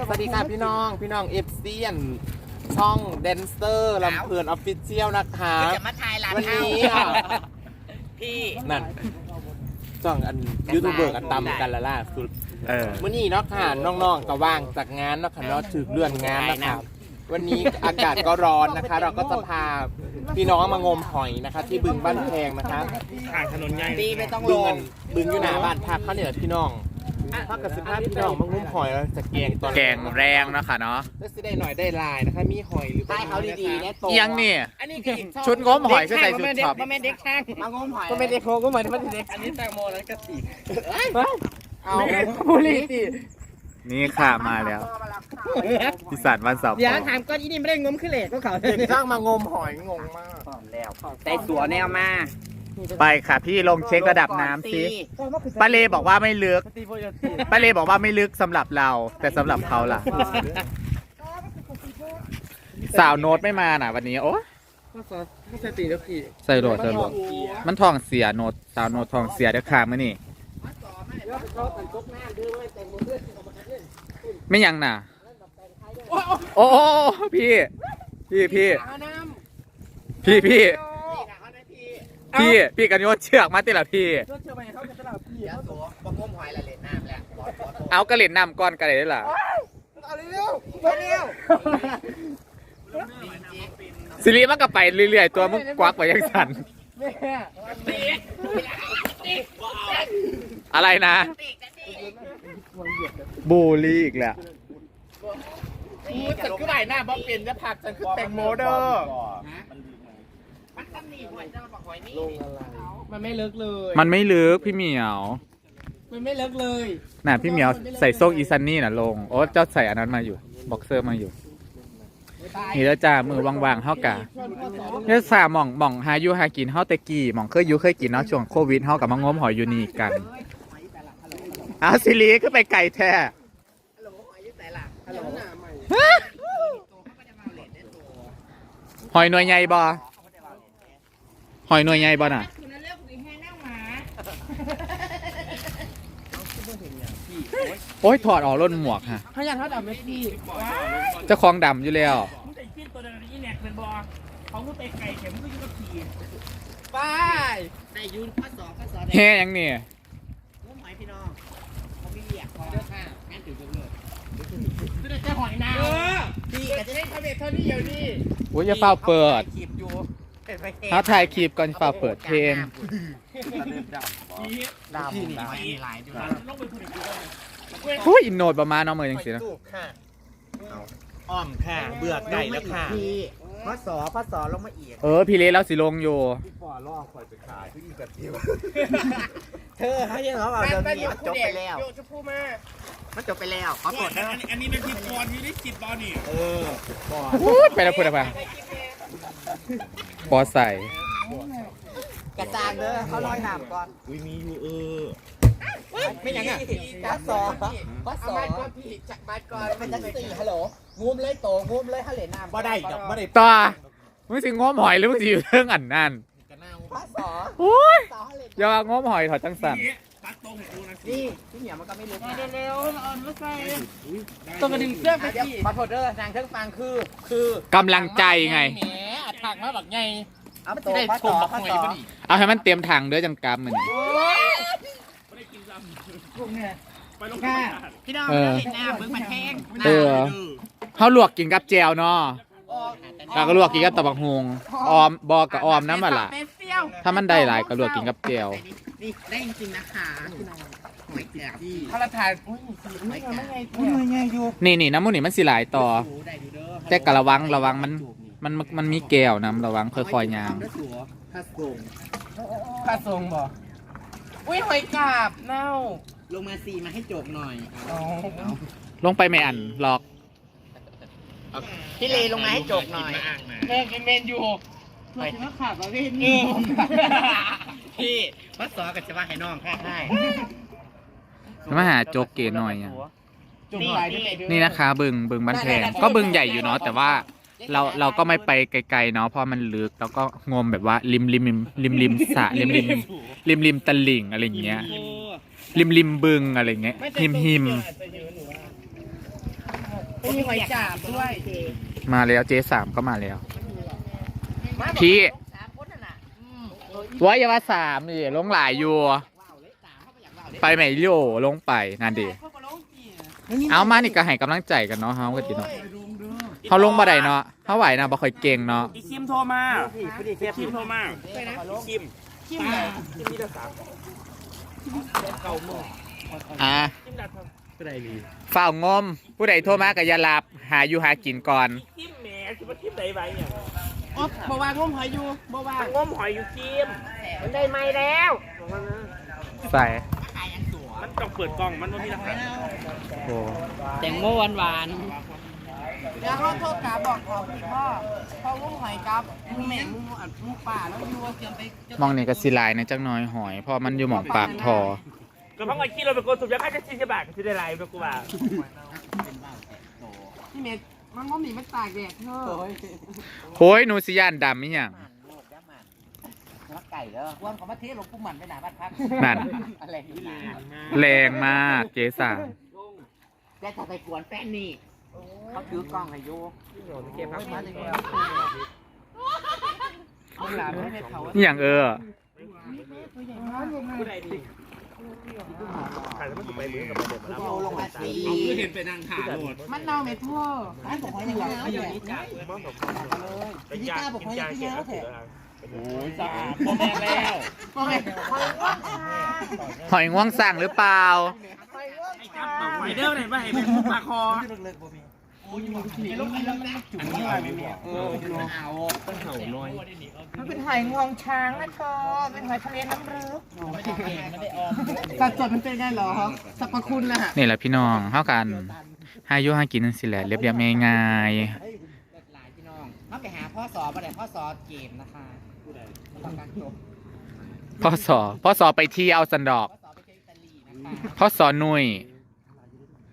สวัสดีค่ะพี่น้องพี่น้องเอฟซีนช่องแดนเซอร์ลำเพลินออฟฟิเชียลนะคะจะมาถ่ายร้านวันเฮานี้อะพี่นั่นช่องอันยูทูบเบอร์กันตำกันละล่าสุดเออมื่อนี้เนาะค่ะน้องๆก็ว่างจากงานเนาะค่ะเนาะถึกเลื่อนงานนะครับวันนี้อากาศก็ร้อนนะคะ เราก็จะพาพี่น้องมางมหอยนะคะ ที่บึงบ้านแพงนะคะทางถนนใหญ่พี่ไม่ต้องบึลงงอันบึงอยู่หน้าบ้านพักเขาเนี่ยพี่น้อง พักกับสิบห้าพี่น้องมางมหอยแล้วจะแกงตอนแกงแรงเนาะค่ะเนาะแล้วสิได้หน่อยได้ลายนะคะ มีหอยหรือถ่ายเขาดีๆแน่โตเอียงนี่อันนี้คืออีกชุดงมหอยก็ใส่ชุดช็อปก็ไม่เด็กช่างมางมหอยก็ไม่ได้โคก็เหมือนไม่ได้เด็กอันนี้แตงโมแล้วก็สีเอาบุรีสินี่ค่ะมาแล้วพิสานวันเสาร์เดี๋ยวถามก้อนอีนี่ไม่ได้งมขึ้นเหล็กก็เขาเด็กช่างมางมหอยงงมากแล้วได้ตัวแนวมา ไปค่ะ พี่ลงเช็คระดับน้ำสิป้าเลบอกว่าไม่ลึกป้าเลบอกว่าไม่ลึกสำหรับเรา แต่สำหรับเขาล่ะ สาวโน้ตไม่มาน่ะ วันนี้โอ้ไม่ใช่ตีแล้วพี่ใส่โหลดใส่โหลดมันทองเสียโน้ตสาวโน้ตทองเสียเด้อค่ะมื่อนี่ไม่ยังน่ะ โอ้โอ้พี่ พี่พี่พี่พี่ พี่ พี่กันโยนเชือกมาติละพี่เดี๋ยวตัวมางมหอยละเล่นน้ำแล้วเอากระเหล่นน้ำก้อนกระเหล่นได้ล่ะเอาเร็วไปเร็วสิริมันก็ไปเรื่อยๆ ตัวมึงกวักไปยังสันอะไรนะบูลลี่อีกแล้วฉันคือใบหน้าบ๊อบเป็นจะผักฉันคือแตงโมเด้อมั นต้องมีหอยเจ้าบอกหอยนี่มันไม่เลิกเลย มันไม่ลึกพี่เหมียว มันไม่เลิกเลยน่ะพี่เหมียวใส่โซ่อีซันนี่น่ะลง โอ้เจ้าใส่อันนั้นมาอยู่ บ็อกเซอร์มาอยู่ นี่แล้วจ้ามือวางๆเฮากะเฮ้ยสาหม่องหม่องหาอยู่หากินเฮาแต่กี้หม่องเคยอยู่เคยกินเนาะช่วงโควิดเฮากับมางมหอยอยู่นี่กันอ้าวสิริขึ้นไปไก่แท้ฮัลโหลหอยอยู่ไหนล่ะฮัลโหล หอยหน่วยใหญ่บ่หอยหน่วยใหญ่บ่น่ะโอ้ยถอดออกร่นหมวกฮะพยานเขาดับไม่พี่เจ้าของดำอยู่แล้วมึงใส่ปิ้นตัวนั้นอีแหนกเป็นบอเขาก็ไปไก่เข็มก็ยุ่งกับขี่ไปได้ยูนข้อสองข้อสองแฮ่ยังนี่งมหอยพี่น้องเขาไม่เรียกพอเด้อค่ะงั้นถือจบเลยจะได้แค่หอยนาวพี่ก็จะได้ทำเด็ดเท่านี้เดียวนี่โอ้ยอย่าเฝ้าเปิดคลิปอยู่ เป็นไปถ้าถ่ายคลิปก่อนเฝ้าเปิดเพลง ดาวนี่หอยหลายด้วยลงไปพูดอีกทีว่าโอ้ยอินโนดประมาณเน้องมือจังสินะค่ะอ้อมค่ะ เบื่อไก่แล้วค่ะพี่ข้อสอข้อสอลงมาอีกเออ พี่เละแล้วสิลงอยู่ปอล่อคอยไปขายที่อีกแบบเดียวเธอให้ยังเขาเอาเดี๋ยวนี้มันจบไปแล้วโยจะพูดมามันจบไปแล้วขอโทษนะอันนี้อันนี้เป็นทีมบอลที่ได้สิบบอลนี่เออปอพูดไปแล้วพูดไป ปอใส่กระจางเด้อเขาลอยน้ำก่อนอุ้ยมีอยู่เออไม่ยังอะข้อสอข้อสอบ้านก่อนพี่จักบ้านก่อนเป็นจังสี่ฮัลโหลงุมเลยโตงุมเลยฮัลโหลน้ำบ่ได้ดอกบ่ได้ต่อมึงสิงมหอยหรือมึงสิอยู่เรื่องอันนั่นกระเน่าข้อสอโอ้ยสอฮัลโหลอย่ามางมหอยถอดจังสันปักตรงให้ดูนะนี่พี่เหมียวมันก็ไม่รู้นะเร็วๆอ่อนไม่ใส่ต้องกระดิ่งเสื้อไปเดี๋ยวพี่ขอโทษเด้อนางเครื่องฟังคือ คือกำลังใจไง แหมอัดถักมาแบบไงเอาโตข้อสอข้อสอเอาให้มันเตรียมถังเด้อจังกำมันไม่ได้กินซ้ำไปลงที่พี่น้องเออหน้ามึงมันแห้งเออเขาลวกกินกับแจวเนาะแล้วก็ลวกกินกับตะบักฮงออมบอกกับออมน้ำมันล่ะเป็นเซี่ยวถ้ามันได้หลายก็ลวกกินกับแจวนี่ได้จริงๆนะคะพี่น้องหอยแกะพี่พระทานอุ้ยหอยแกะอุ้ยไงอยู่นี่นี่น้ำมันนี่มันสิหลายต่อหูได้ดูเด้อแต่กระวังระวังมัน มันมันมันมีแก้วน้ำระวังค่อยๆยางเด้อสัวถ้าส่งข้าทรงบ่อุ้ยหอยกาบเน่าลงมาซีมาให้จบหน่อยอ๋อลงไปไม่อันหรอกพี่เลลงมาให้จบหน่อยแม่กินเมนอยู่เพื่อจะมาขาดประเภทนี้พี่พัดสอกับจะว่าให้น้องแค่ให้มาหาโจกเกหน่อยอะจุ่มหลายที่ไหนด้วยนี่นะคะบึงบึงบ้านแพงก็บึงใหญ่อยู่เนาะแต่ว่า เราเราก็ไม่ไปไกลๆเนาะเพราะมันลึกแล้วก็งมแบบว่าริมริมริมริมริมสระริมริมริมริมตลิ่งอะไรอย่างเงี้ย ริมริมบึงอะไรอย่างเงี้ยหิมหิมอาจจะเยอะหนูว่ามีหอยจาบด้วยมาแล้วเจสามก็มาแล้ว พี่สามคนนั่นน่ะว่าอย่าว่าสามดิลงหลายอยู่ว้าวเลยสามเขาไปอยากว้าวเลยไปไหมโยลงไปนั่นดิเอามานี่ก็ให้กำลังใจกันเนาะเฮาก็ติเนาะเขาลงบ่ได้เนาะ เฮาไหวนะบ่ค่อยเก่งเนาะอีคิมโทรมาอีคิมโทรมาอีคิมชิมเลยคิมมีแต่สามอะคิมดัดก็ได้ดีฝ้าวงม ผู้ใดโทรมาก็อย่าหลับ หาอยู่หากินก่อนคิมแหมคิดว่าคิมไหนไปเนี่ยอ๋อบ่ว่างมหอยอยู่บ่ว่างงมหอยอยู่คิมมันได้ไหมแล้วใส่มันต้องเปิดกล้องมันไม่มีราคาโอ้แตงโมหวานหวาน เดี๋ยวเขาโทรกาบอกขอพี่พ่อพ่องมหอยกับมูแม่มูอัดมูป่าแล้วอยู่เตรียมไปมองนี่ก็สิหลายในจักหน้อยหอยเพราะมันอยู่หม่องปากทอ ก็เพราะไอ้คิมเราเป็นคนสุดยอดค่าจะสี่สิบบาทก็จะได้ไลฟ์ไปกูว่าพี่เมย์มันงมหนีมันตากแดดเธอโอ้ยหนูสิย่านดำอีหยังรักไก่เด้อว่างเขามาเทลงปุ้มมันไปหนาบ้านพักนั่นอะไรนี่นะแรงมากเจสามแต่ถ้าไปกวนแฟนนี่ เขาถือกล้องให้โยเก็บพักมามาถึถึงงแล้วเอาหลานไม่ได้เขาอหย่างเออกูได้ดีใครจะมาสุดไปมือกับไปเด็ดมาแล้วโยลงมาสีเห็นเป็นนางถาโหดมันเน่าเม็ดทั่วมันบอกว่าอย่างไรเอาอยู่นี่จ้ามองสองเลยเป็นยากินยาเขียวเถอะโอ้ยสาพ่อแม่แล้วโอเคหอยง่วงสั่งหรือเปล่าไฟเดอร์ไหนมาให้เป็นปลาคอ อันนี้อะไรเนี่ยเออเอาต้องเห่าน้อยมันเป็นหอยงวงช้างนะเธอเป็นหอยทะเลน้ำลึกสัดส่วนมันเป็นไงหรอสรรพคุณน่ะนี่แหละพี่น้องเท่ากันหายู่หากินนั่นสิแหละเรียบเรียบง่ายหลายพี่น้องมาไปหาพ่อสอมาไหนพ่อสอเกมนะคะพ่อสอพ่อสอไปที่ยวสันดอกพ่อสอไปที่อิตาลีนะคะพ่อสอหนุ่ย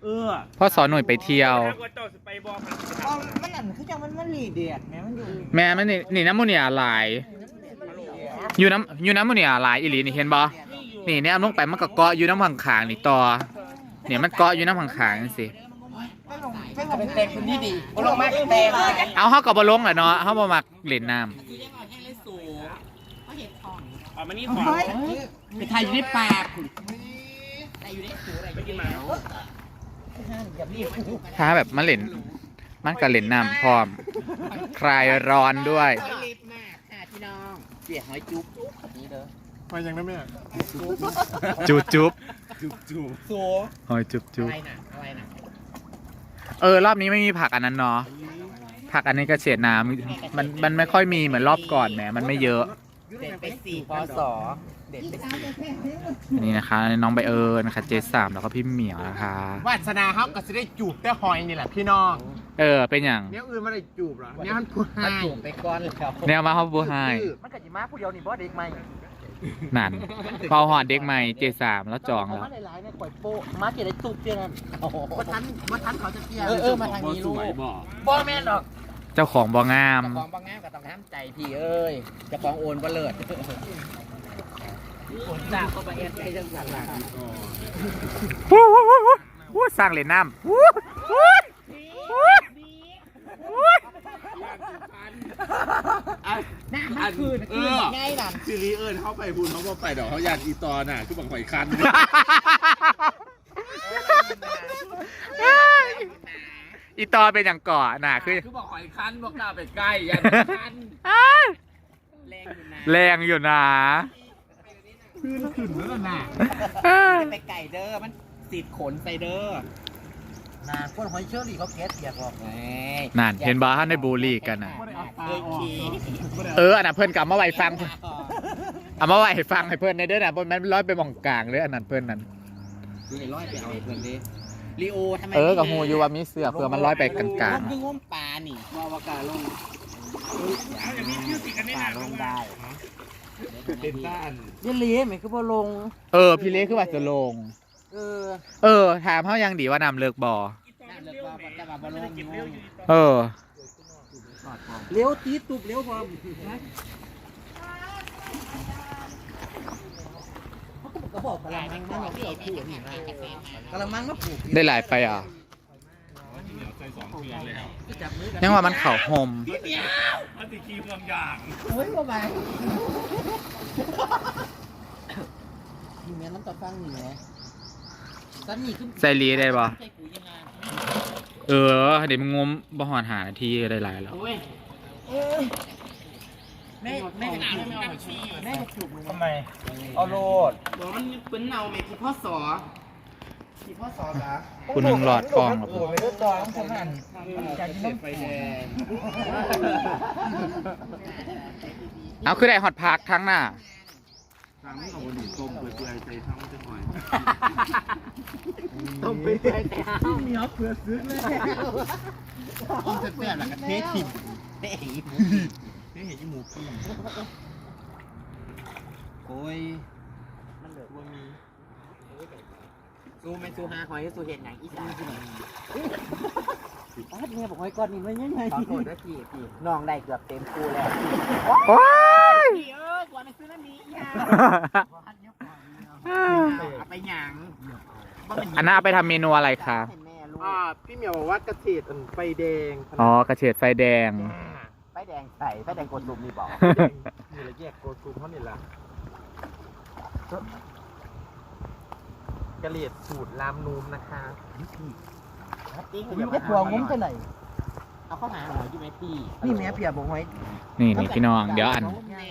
เออพ่อสอหนุ่ยไปเที่ยวก็เจ้าสไปบอลมันอ๋อมันอันคือจังมันมันหลีเดียดแม่มันอยู่แม่มันนี่นี่น้ำมูเนียหลาย อยู่น้ำอยู่น้ำมูเนียหลายอีหลีนี่เห็นบ่นี่เนี่ยเอาลงไปมันก็เกาะอยู่น้ำข้างขางๆนี่ต่อเนี่ยมันเกาะอยู่น้ำข้างขางๆนี่สิเป็นเต็มคนที่ดีลงมาเต็มเอาเฮาก็บ่ลงแหละเนาะเฮาบ่มักเล่นน้ำอ๋อมันนี่ของไปถ่ายอยู่ในปากไปกินหมา ถ้าแบบมาเล่นมันก็เล่นน้ำพร้อม คลายร้อนด้วยหอยลิบมากค่ะพี่น้องเสียหอยจุ๊บแบบนี้เด้อมายังได้ไหมจุบจุบโซ่หอยจุบจุอะบไรน่ะอะไรน่ะเออ รอบนี้ไม่มีผักอันนั้นเนาะผักอันนี้ก็เฉดน้ำมันมันไม่ค่อยมีเหมือนรอบก่อนแหมมันไม่เยอะ เด็ดไปสี่พศ เด็ดไปสี่อันนี้นะคะ น้องใบเอิญนะคะเจสามแล้วก็พี่เหมียวนะคะวาสนาเขาก็จะได้จูบได้หอยนี่แหละพี่น้องเออเป็นอย่างเนี่ยอื่นไม่ได้จูบหรอเนี่ยมันพูดมาให้จุ่มไปก้อนเลยครับแนวมาเขาบูไฮมันกะจิมาผู้เดียวนี่บ่เด็กใหม่นั่นเปาหอดเด็กใหม่เจสามแล้วจองแล้วมาหลายๆเนี่ยข่อยโปะมาเกี่ยวได้ตุบเจ้านั่นมาทันมาทันเขาจะเกี่ยวเออเออมาทางนี้ลูกบ่แม่นดอกเจ้าของบองามเจ้าของบางงามกับต้องห้ามใจพี่เอ้ยเจ้าของโอนบ่เลิศโอน จ้าเข้าไปเอ็ดให้จังสันล่ะวู้วู้วู้วู้สร้างเหรียญน้ำวู้วู้วู้วู้น้ำมันคืนคืนง่ายนั่นซีรีส์เอิญเข้าไปบุญเขาบอกไปดอกเขาอยากอีตอนน่ะคือบังหอยคันอีตอเป็นอย่างกาะน่ะคือคือบอกหอยคันบอกหน้าไปใกล้ยันคันแรงอยู่นะแรงอยู่นะ ขึ้นแล้วน่ะไปไก่เด้อมันติดขนไปเด้อน่ะคนหอยเชอรี่เขาแก๊สเสียบอกไงนั่นเห็นบ้าในบูลลี่กันน่ะเอ้ยขี้เอออันนั้นเพื่อนกลับมาไว้ฟังเอามาไว้ให้ฟังให้เพื่อนในเด้อน่ะบนมันร้อยไปหมองกลางเลยอันนั้นเพื่อนนั้นดูไอ้ร้อยไปเอาไอ้เพื่อนดิลีโอทำไมเออกับหูอยู่ว่ามีเสือเพื่อมันร้อยไปกลางคืองมปลานี่มาวากาลงเขาจะมีชื่อติดกันได้นานลงได้ เป็นด้านยี่ลีเหมือนคือพอลงๆเออ พี่เล็กคือว่าจะลง เออเออ ถามเขายังดีว่านำเลิกบ่อน่าเลิกว่าแต่ว่าบอลงเออ เลี้ยวตีตุบเลี้ยวพอมก็บอกกระมังมันอย่างที่เอาผูกนี่กระมังมาผูกได้หลายไปอะ ยังว่ามันเข่าโฮมมันติคีบางอย่างเฮ้ยบ่ไปนี่แม่น้ำตาฟังนี่แม่สันนี่ขึ้นใส่ลีได้บ่ใส่กูยังไงเออ เดี๋ยวมึงงมบ่หอนหานาทีได้หลายแล้ว โอ้ยแม่แม่จะจูบแม่จะจูบมึงทำไมเอาโลดบอกมันเป็นเนาแม่กูพ่อสอกูพ่อสอจ้ะ คุณหนึ่งหลอดกองเหรอโอ้ยตอนขนาดอยากกินน้ำไฟแดงเอาคือได้ฮอตพาร์คทั้งหน้าทั้งเอาหนุ่มต้มเปื่อยใจทั้งจะหน่อยต้องไปใส่แต่เหนียวเผื่อซื้อเลยต้องเสียบหลักเทถิ่มเฮ้ยเฮ้ยหมูปิ้งโอ้ยมันเหลือว่ามี สู้ไม่สู้หาหอยสู้เห็นอย่างอีสานป้าเนี่ยบอกหอยก้อนนี่มันยังไงขอโทษนะพี่พี่น้องได้เกือบเต็มคูแล้วโอ้ยพี่เออกว่าในซื้อนั่นนี้ยาเอาไปหยังอันน่าเอาไปทำเมนูอะไรคะให้แม่ลูกอ่าพี่เหมียวบอกว่ากระเฉดอันไฟแดง อ๋อกระเฉดไฟแดง ไฟแดงใส่ไฟแดงกดลุมนี่บอกนี่แหละแยกโกซูมเท่านี้ละ กระเหลียดสูตรลามนูมนะคะผมไม่พวงงุ้มจะไหนเอาเข้าหาหอยอยู่ไหมพี่นี่แม่เพียบอกไว้นี่นี่พี่น้องเดี๋ยวอัน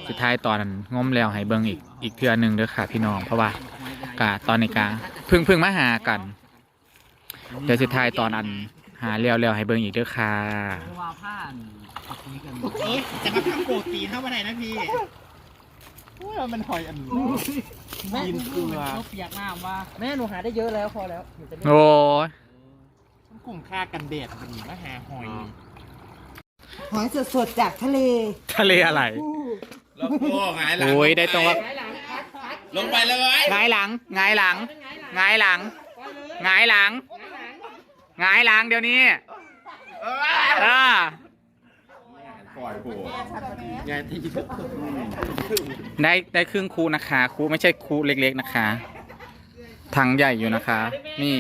สุดท้ายตอนนั้นงมแล้วให้เบิ่งอีกอีกเทื่อหนึงเด้อค่ะ พี่น้องเพราะว่ากะตอนนี้กะเพึ่งเพึ่งมาหากัน เดี๋ยวสุดท้ายตอนอันหาเลี้ยวแล้วให้เบิ่งอีกเด้อค่ะ ว่าผ้าเอ๊ะจะมาทำโปรตีนเท่าไหร่นะพี่ ว่ามันหอยอันนี้กินเกลือเปียกน้ำว่าแม่หนูหาได้เยอะแล้วพอแล้วโอ้ยกลุ่มค่ากันแดดมันมาหาหอย หอยสดๆจากทะเล ทะเลอะไรแล้วโอ้หงายหลังโอ้ยได้ตรงว่าลงไปเลยหงายหลังหงายหลังหงายหลังหงายหลังหงายหลังเดี๋ยวนี้อ่าปล่อยโผล่ ได้ได้ครึ่งคูนะคะคูไม่ใช่คูเล็ก ๆนะคะ ถังใหญ่อยู่นะคะ นี่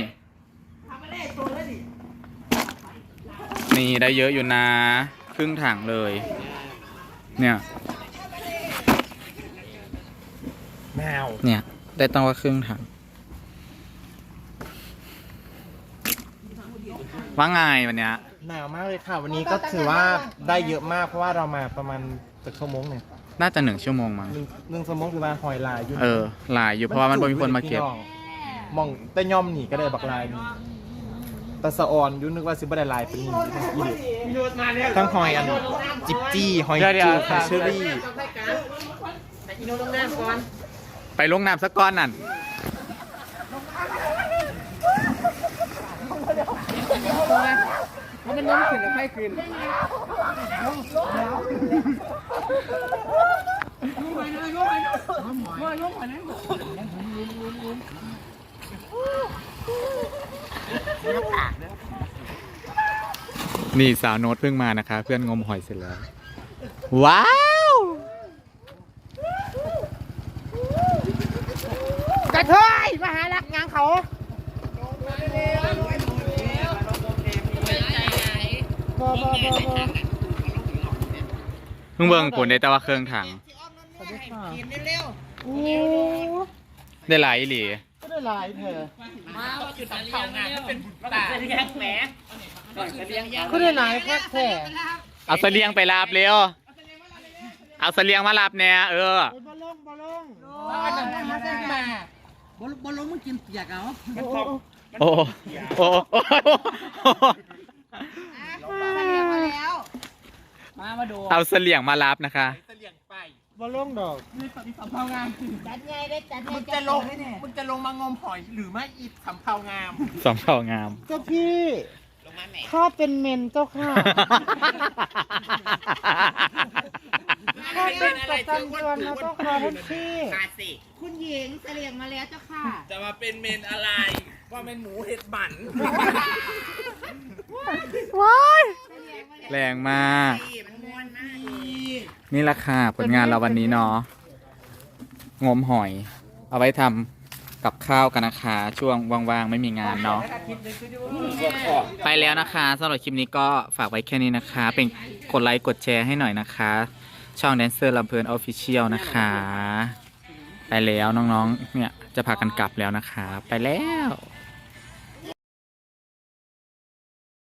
นี่ได้เยอะอยู่นะ ครึ่งถังเลย เนี่ยแมวเนี่ย ได้ต้องว่าครึ่งถังว่าไงวันเนี้ยหนาวมากเลยค่ะ วันนี้ก็ถือว่าได้เยอะมากเพราะว่าเรามาประมาณสักชั่วโมงหนึ่ง น่าจะหนึ่งชั่วโมงมั้งหนึ่งหนึ่งชั่วโมงคือว่าหอยลายอยู่เออหลายอยู่เพราะว่ามันบ่มีคนมาเก็บพี่องมองแต่ย่อมหนีก็ได้บักลายนี่แตะสะออนอยุ่นึกว่าซิบได้ลายเป็นหนีอีเด็ดทั้งหอยอันจิบจี้หอยเดี๋ยวเดี๋จูยวหอยเชอรี่แต่อีโนต้องน้ำก่อนไปลงน้ำสักก้อนนั่น มันล้มขึ้นแล้วไฟขึ้นล้มไปล้มไปล้มไปล้มไปนี่สาวโน้ตเพิ่งมานะคะ เพื่อนงมหอยเสร็จแล้ว ว้าวกระเทยมาหารักงานเขา เพิ่งเบิ่งผลได้แต่ว่าเครื่องถังได้หลายอีหลีก็ได้ลายเธอมาว่าจุดสำคัญงานเป็นตาเลี้ยงแหมเลี้ยงยาก็ได้ลายแค่แค่เอาเสลียงไปลาบเร็วเอาเสลียงมาลาบแน่เออบอลลงบอลลงบ้านนั้นมาได้มาบอลบอลลงมึงกินเปียกเอาโอ้โอ้โอ้ มามาดูเอาเสลียงมารับนะคะบอลลงดอกสำเภางามมึงจะลงมึงจะลงมางมหอยหรือไม่อีสำเภางามสองเผ่างาม เจ้าพี่ข้าเป็นเมนเจ้าค่ะข้าเป็นประจำเดือนนะเจ้าค่ะท่านพี่คุณหญิงเสลียงมาแล้วเจ้าค่ะ จะมาเป็นเมนอะไร ว่าเป็นหมูเห็ดบั่นแรงมาก นี่ราคาผลงานเราวันนี้เนาะงมหอย เอาไว้ทกับข้าวกันนะคะ ช่วงว่างๆ ไม่มีงานเนาะไปแล้วนะคะสำหรับคลิปนี้ก็ฝากไว้แค่นี้นะคะ เป็นกดไลค์กดแชร์ให้หน่อยนะคะ ช่องแดนเซอร์ลำเพลินออฟฟิเชียลนะคะ ไปแล้วน้องๆเนี่ย จะพากันกลับแล้วนะคะ ไปแล้ว